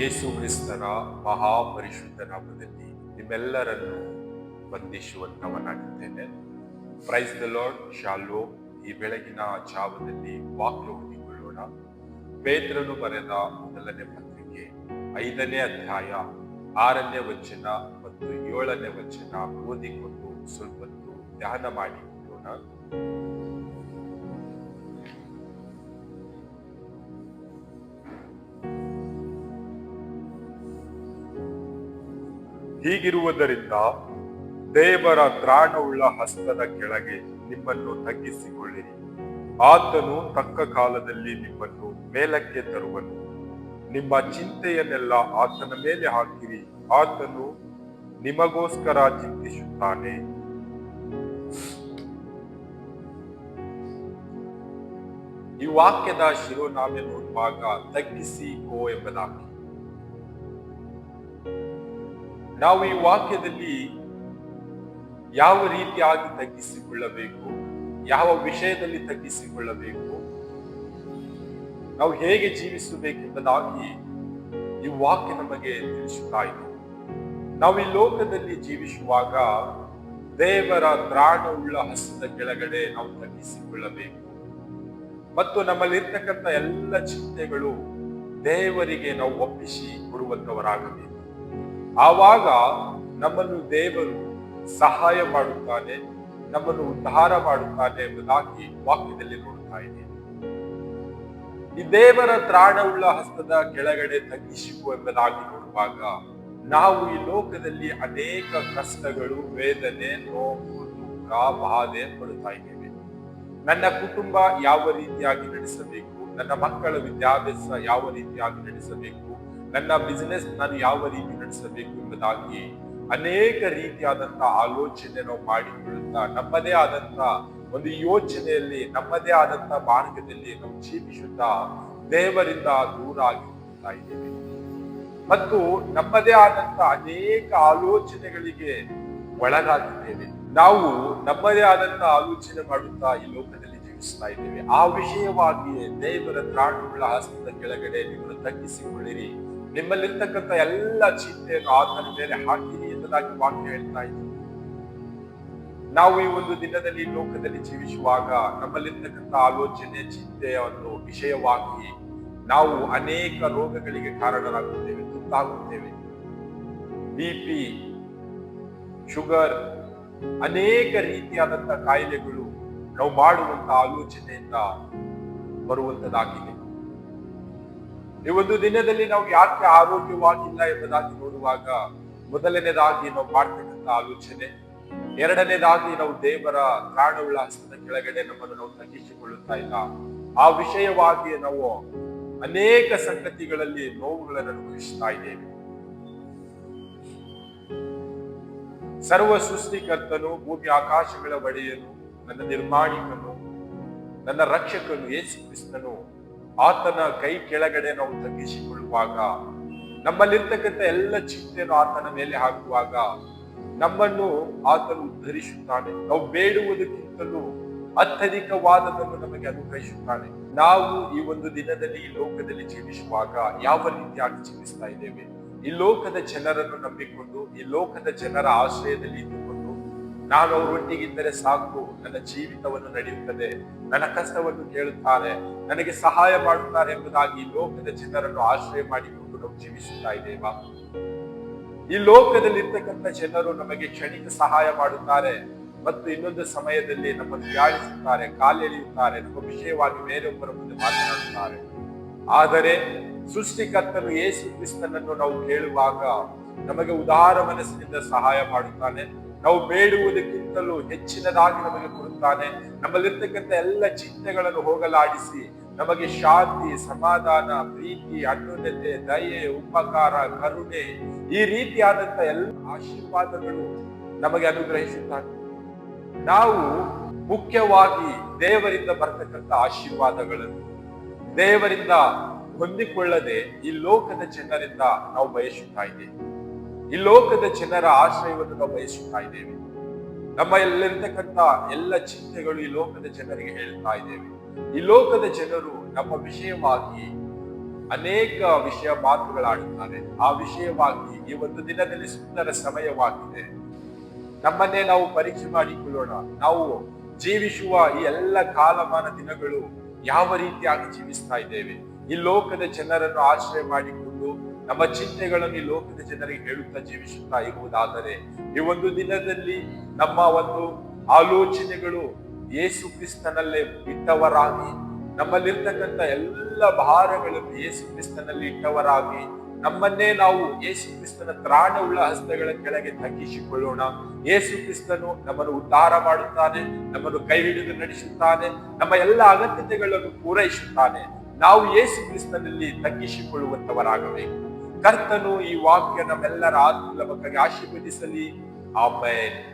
ಯೇಸು ಕ್ರಿಸ್ತನ ಮಹಾಪರಿಶುದ್ಧ ನಾಮದಲ್ಲಿ ನಿಮ್ಮೆಲ್ಲರನ್ನು ವಂದಿಸುವಂತವನಾಗಿದ್ದೇನೆ ಪ್ರೈಸ್ ದ ಲಾರ್ಡ್ ಶಾಲೋ, ಈ ಬೆಳಗಿನ ಜಾವದಲ್ಲಿ ವಾಕ್ಯ ಓದಿಕೊಳ್ಳೋಣ. ಪೇತ್ರನು ಬರೆದ ಮೊದಲನೇ ಪತ್ರಿಕೆ ಐದನೇ ಅಧ್ಯಾಯ ಆರನೇ ವಚನ ಮತ್ತು ಏಳನೇ ವಚನ ಓದಿಕೊಂಡು ಸ್ವಲ್ಪ ಧ್ಯಾನ ಮಾಡಿಕೊಳ್ಳೋಣ. ಹೀಗಿರುವುದರಿಂದ ದೇವರ ತ್ರಾಣವುಳ್ಳ ಹಸ್ತದ ಕೆಳಗೆ ನಿಮ್ಮನ್ನು ತಗ್ಗಿಸಿಕೊಳ್ಳಿರಿ. ಆತನು ತಕ್ಕ ಕಾಲದಲ್ಲಿ ನಿಮ್ಮನ್ನು ಮೇಲಕ್ಕೆ ತರುವನು. ನಿಮ್ಮ ಚಿಂತೆಯನ್ನೆಲ್ಲ ಆತನ ಮೇಲೆ ಹಾಕಿರಿ. ಆತನು ನಿಮಗೋಸ್ಕರ ಚಿಂತಿಸುತ್ತಾನೆ. ಈ ವಾಕ್ಯದ ಶಿರೋನಾಮೆ ನೋಡುವಾಗ ತಗ್ಗಿಸಿ ಕೋ ಎಂಬುದಾಗಿ. ನಾವು ಈ ವಾಕ್ಯದಲ್ಲಿ ಯಾವ ರೀತಿಯಾಗಿ ತಗ್ಗಿಸಿಕೊಳ್ಳಬೇಕು, ಯಾವ ವಿಷಯದಲ್ಲಿ ತಗ್ಗಿಸಿಕೊಳ್ಳಬೇಕು, ನಾವು ಹೇಗೆ ಜೀವಿಸಬೇಕೆಂಬುದಾಗಿ ಈ ವಾಕ್ಯ ನಮಗೆ ತಿಳಿಸುತ್ತಾ ಇದೆ. ನಾವು ಈ ಲೋಕದಲ್ಲಿ ಜೀವಿಸುವಾಗ ದೇವರ ತ್ರಾಣವುಳ್ಳ ಹಸ್ತದ ಕೆಳಗಡೆ ನಾವು ತಗ್ಗಿಸಿಕೊಳ್ಳಬೇಕು. ಮತ್ತು ನಮ್ಮಲ್ಲಿರ್ತಕ್ಕಂಥ ಎಲ್ಲ ಚಿಂತೆಗಳು ದೇವರಿಗೆ ನಾವು ಒಪ್ಪಿಸಿ ಕೊಡುವಂತವರಾಗಬೇಕು ಆವಾಗ ನಮ್ಮನ್ನು ದೇವರು ಸಹಾಯ ಮಾಡುತ್ತಾನೆ, ನಮ್ಮನ್ನು ಉದ್ಧಾರ ಮಾಡುತ್ತಾನೆ ಎಂಬುದಾಗಿ ವಾಕ್ಯದಲ್ಲಿ ನೋಡ್ತಾ ಇದೆ. ಈ ದೇವರ ತ್ರಾಣವುಳ್ಳ ಹಸ್ತದ ಕೆಳಗಡೆ ತಗ್ಗಿಸಿಕು ಎಂಬುದಾಗಿ ನೋಡುವಾಗ ನಾವು ಈ ಲೋಕದಲ್ಲಿ ಅನೇಕ ಕಷ್ಟಗಳು, ವೇದನೆ, ನೋವು, ದುಃಖ, ಬಾಧೆ ಪಡುತ್ತಾ ಇದ್ದೇವೆ. ನನ್ನ ಕುಟುಂಬ ಯಾವ ರೀತಿಯಾಗಿ ನಡೆಸಬೇಕು? ನನ್ನ ಮಕ್ಕಳ ವಿದ್ಯಾಭ್ಯಾಸ ಯಾವ ರೀತಿಯಾಗಿ ನಡೆಸಬೇಕು? ನನ್ನ ಬಿಸಿನೆಸ್ ನಾನು ಯಾವ ರೀತಿ ನಡೆಸಬೇಕು ಎಂಬುದಾಗಿ ಅನೇಕ ರೀತಿಯಾದಂತಹ ಆಲೋಚನೆ ನಾವು ಮಾಡಿಕೊಳ್ಳುತ್ತಾ ನಮ್ಮದೇ ಆದಂತ ಒಂದು ಯೋಚನೆಯಲ್ಲಿ, ನಮ್ಮದೇ ಆದಂತ ಮಾರ್ಗದಲ್ಲಿ ನಾವು ಜೀವಿಸುತ್ತಾ ದೇವರಿಂದ ದೂರ ಆಗಿ ಹೋಗ್ತಾ ಇದ್ದೇವೆ. ಮತ್ತು ನಮ್ಮದೇ ಆದಂತ ಅನೇಕ ಆಲೋಚನೆಗಳಿಗೆ ಒಳಗಾಗಿದ್ದೇವೆ. ನಾವು ನಮ್ಮದೇ ಆದಂತ ಆಲೋಚನೆ ಮಾಡುತ್ತಾ ಈ ಲೋಕದಲ್ಲಿ ಜೀವಿಸ್ತಾ ಇದ್ದೇವೆ. ಆ ವಿಷಯವಾಗಿಯೇ ದೇವರ ತ್ರಾಣುಗಳ ಹಸ್ತದ ಕೆಳಗಡೆ ನಿಮ್ಮನ್ನು ತಗ್ಗಿಸಿಕೊಳ್ಳಿರಿ. ನಿಮ್ಮಲ್ಲಿರ್ತಕ್ಕಂಥ ಎಲ್ಲ ಚಿಂತೆಯನ್ನು ಆತನ ಮೇಲೆ ಹಾಕಿರಿ ಎಂಬುದಾಗಿ ವಾಕ್ಯ ಹೇಳ್ತಾ ಇದ್ದೀವಿ ನಾವು ಈ ಒಂದು ದಿನದಲ್ಲಿ ಲೋಕದಲ್ಲಿ ಜೀವಿಸುವಾಗ ನಮ್ಮಲ್ಲಿರ್ತಕ್ಕಂಥ ಆಲೋಚನೆ ಚಿಂತೆಯನ್ನು ವಿಷಯವಾಗಿ ನಾವು ಅನೇಕ ರೋಗಗಳಿಗೆ ಕಾರಣರಾಗುತ್ತೇವೆ, ತುತ್ತಾಗುತ್ತೇವೆ. ಬಿ ಪಿ, ಶುಗರ್, ಅನೇಕ ರೀತಿಯಾದಂತಹ ಕಾಯಿಲೆಗಳು ನಾವು ಮಾಡುವಂತ ಆಲೋಚನೆಯಿಂದ ಬರುವಂತದಾಗಿದೆ ಈ ಒಂದು ದಿನದಲ್ಲಿ ನಾವು ಯಾಕೆ ಆರೋಗ್ಯವಾಗಿಲ್ಲ ಎಂಬುದಾಗಿ ನೋಡುವಾಗ ಮೊದಲನೇದಾಗಿ ನಾವು ಮಾಡ್ತಕ್ಕಂಥ ಆಲೋಚನೆ ಎರಡನೇದಾಗಿ ನಾವು ದೇವರ ಕಾರಣವುಳ್ಳ ಹಸ್ತದ ಕೆಳಗಡೆ ನಮ್ಮನ್ನು ನಾವು ತಗ್ಗಿಸಿಕೊಳ್ಳುತ್ತಾ ಇಲ್ಲ. ಆ ವಿಷಯವಾಗಿ ನಾವು ಅನೇಕ ಸಂಗತಿಗಳಲ್ಲಿ ನೋವುಗಳನ್ನು ಅನುಭವಿಸ್ತಾ ಇದ್ದೇವೆ. ಸರ್ವ ಸೃಷ್ಟಿಕರ್ತನು, ಭೂಮಿ ಆಕಾಶಗಳ ಒಡೆಯನು, ನನ್ನ ನಿರ್ಮಾಣಿಕನು, ನನ್ನ ರಕ್ಷಕನು ಯೇಸು ಕ್ರಿಸ್ತನು. ಆತನ ಕೈ ಕೆಳಗಡೆ ನಾವು ತಗ್ಗಿಸಿಕೊಳ್ಳುವಾಗ, ನಮ್ಮಲ್ಲಿರ್ತಕ್ಕಂಥ ಎಲ್ಲ ಚಿಂತೆಯನ್ನು ಆತನ ಮೇಲೆ ಹಾಕುವಾಗ ನಮ್ಮನ್ನು ಆತನು ಉದ್ಧರಿಸುತ್ತಾನೆ. ನಾವು ಬೇಡುವುದಕ್ಕಿಂತಲೂ ಅತ್ಯಧಿಕವಾದದನ್ನು ನಮಗೆ ಅನುಗ್ರಹಿಸುತ್ತಾನೆ ನಾವು ಈ ಒಂದು ದಿನದಲ್ಲಿ ಈ ಲೋಕದಲ್ಲಿ ಜೀವಿಸುವಾಗ ಯಾವ ರೀತಿಯಾಗಿ ಜೀವಿಸ್ತಾ ಇದ್ದೇವೆ? ಈ ಲೋಕದ ಜನರನ್ನು ನಂಬಿಕೊಂಡು, ಈ ಲೋಕದ ಜನರ ಆಶ್ರಯದಲ್ಲಿ ನಾನು ಅವರೊಟ್ಟಿಗಿದ್ದರೆ ಸಾಕು. ನನ್ನ ಜೀವಿತವನ್ನು ನಡೆಯುತ್ತದೆ. ನನ್ನ ಕಷ್ಟವನ್ನು ಕೇಳುತ್ತಾರೆ. ನನಗೆ ಸಹಾಯ ಮಾಡುತ್ತಾರೆ ಎಂಬುದಾಗಿ ಲೋಕದ ಜನರನ್ನು ಆಶ್ರಯ ಮಾಡಿಕೊಂಡು ನಾವು ಜೀವಿಸುತ್ತಾ ಇದ್ದೇವಾ? ಈ ಲೋಕದಲ್ಲಿ ಇರ್ತಕ್ಕಂಥ ಜನರು ನಮಗೆ ಕ್ಷಣಿಕ ಸಹಾಯ ಮಾಡುತ್ತಾರೆ. ಮತ್ತು ಇನ್ನೊಂದು ಸಮಯದಲ್ಲಿ ನಮ್ಮನ್ನು ಯಾಳಿಸುತ್ತಾರೆ ಕಾಲೆಳೆಯುತ್ತಾರೆ, ನಮ್ಮ ವಿಷಯವಾಗಿ ಬೇರೊಬ್ಬರ ಮುಂದೆ ಮಾತನಾಡುತ್ತಾರೆ. ಆದರೆ ಸೃಷ್ಟಿಕರ್ತನು ಯೇಸು ಕ್ರಿಸ್ತನನ್ನು ನಾವು ಕೇಳುವಾಗ ನಮಗೆ ಉದಾರ ಮನಸ್ಸಿನಿಂದ ಸಹಾಯ ಮಾಡುತ್ತಾನೆ. ನಾವು ಬೇಡುವುದಕ್ಕಿಂತಲೂ ಹೆಚ್ಚಿನದಾಗಿ ನಮಗೆ ಕೊಡುತ್ತಾನೆ. ನಮ್ಮಲ್ಲಿರ್ತಕ್ಕಂಥ ಎಲ್ಲ ಚಿಂತೆಗಳನ್ನು ಹೋಗಲಾಡಿಸಿ ನಮಗೆ ಶಾಂತಿ, ಸಮಾಧಾನ, ಪ್ರೀತಿ, ಅನ್ಯೋನ್ಯತೆ, ದಯೆ, ಉಪಕಾರ, ಕರುಣೆ ಈ ರೀತಿಯಾದಂತ ಎಲ್ಲ ಆಶೀರ್ವಾದಗಳು ನಮಗೆ ಅನುಗ್ರಹಿಸುತ್ತಾನೆ ನಾವು ಮುಖ್ಯವಾಗಿ ದೇವರಿಂದ ಬರ್ತಕ್ಕಂಥ ಆಶೀರ್ವಾದಗಳನ್ನು ದೇವರಿಂದ ಹೊಂದಿಕೊಳ್ಳದೆ ಈ ಲೋಕದ ಜನರಿಂದ ನಾವು ಬಯಸುತ್ತಾ ಇದ್ದೇವೆ. ಈ ಲೋಕದ ಜನರ ಆಶ್ರಯವನ್ನು ನಾವು ಬಯಸುತ್ತಾ ಇದ್ದೇವೆ. ನಮ್ಮ ಎಲ್ಲಿರ್ತಕ್ಕಂಥ ಎಲ್ಲ ಚಿಂತೆಗಳು ಈ ಲೋಕದ ಜನರಿಗೆ ಹೇಳ್ತಾ ಇದ್ದೇವೆ. ಈ ಲೋಕದ ಜನರು ನಮ್ಮ ವಿಷಯವಾಗಿ ಅನೇಕ ವಿಷಯ ಮಾತುಗಳಾಡುತ್ತಾರೆ. ಆ ವಿಷಯವಾಗಿ ಈ ಒಂದು ದಿನದಲ್ಲಿ ಸುಂದರ ಸಮಯವಾಗಿದೆ. ನಮ್ಮನ್ನೇ ನಾವು ಪರೀಕ್ಷೆ ಮಾಡಿಕೊಳ್ಳೋಣ. ನಾವು ಜೀವಿಸುವ ಈ ಎಲ್ಲ ಕಾಲಮಾನ ದಿನಗಳು ಯಾವ ರೀತಿಯಾಗಿ ಜೀವಿಸ್ತಾ ಇದ್ದೇವೆ. ಈ ಲೋಕದ ಜನರನ್ನು ಆಶ್ರಯ ಮಾಡಿಕೊಂಡು ನಮ್ಮ ಚಿಂತೆಗಳನ್ನು ಲೋಕದ ಜನರಿಗೆ ಹೇಳುತ್ತಾ ಜೀವಿಸುತ್ತಾ ಇರುವುದಾದರೆ, ಈ ಒಂದು ದಿನದಲ್ಲಿ ನಮ್ಮ ಒಂದು ಆಲೋಚನೆಗಳು ಯೇಸು ಕ್ರಿಸ್ತನಲ್ಲೇ ಬಿಟ್ಟವರಾಗಿ ನಮ್ಮಲ್ಲಿರ್ತಕ್ಕಂಥ ಎಲ್ಲ ಭಾರಗಳನ್ನು ಯೇಸು ಕ್ರಿಸ್ತನಲ್ಲಿ ಇಟ್ಟವರಾಗಿ, ನಮ್ಮನ್ನೇ ನಾವು ಯೇಸು ಕ್ರಿಸ್ತನ ತ್ರಾಣವುಳ್ಳ ಹಸ್ತಗಳ ಕೆಳಗೆ ತಗ್ಗಿಸಿಕೊಳ್ಳೋಣ ಯೇಸು ಕ್ರಿಸ್ತನು ನಮ್ಮನ್ನು ಉದ್ಧಾರ ಮಾಡುತ್ತಾನೆ, ನಮ್ಮನ್ನು ಕೈ ಹಿಡಿದು ನಡೆಸುತ್ತಾನೆ, ನಮ್ಮ ಎಲ್ಲ ಅಗತ್ಯತೆಗಳನ್ನು ಪೂರೈಸುತ್ತಾನೆ. ನಾವು ಯೇಸು ಕ್ರಿಸ್ತನಲ್ಲಿ ತಗ್ಗಿಸಿಕೊಳ್ಳುವಂತವರಾಗಬೇಕು ಕರ್ತನು ಈ ವಾಕ್ಯ ನಮ್ಮೆಲ್ಲರ ಆತ್ಮಲ ಮಕ್ಕಳಿಗೆ ಆಶೀರ್ವದಿಸಲಿ. ಆಮೇಲೆ